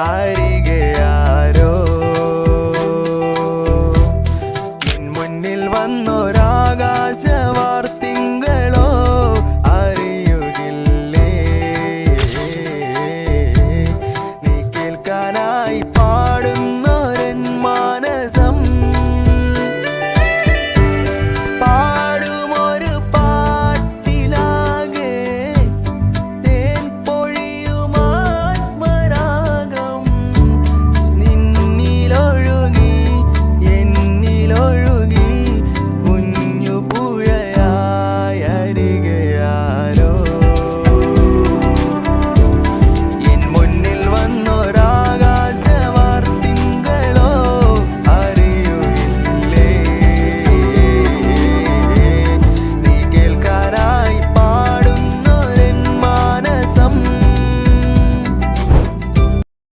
അരികെ മുന്നിൽ വന്നൊരാ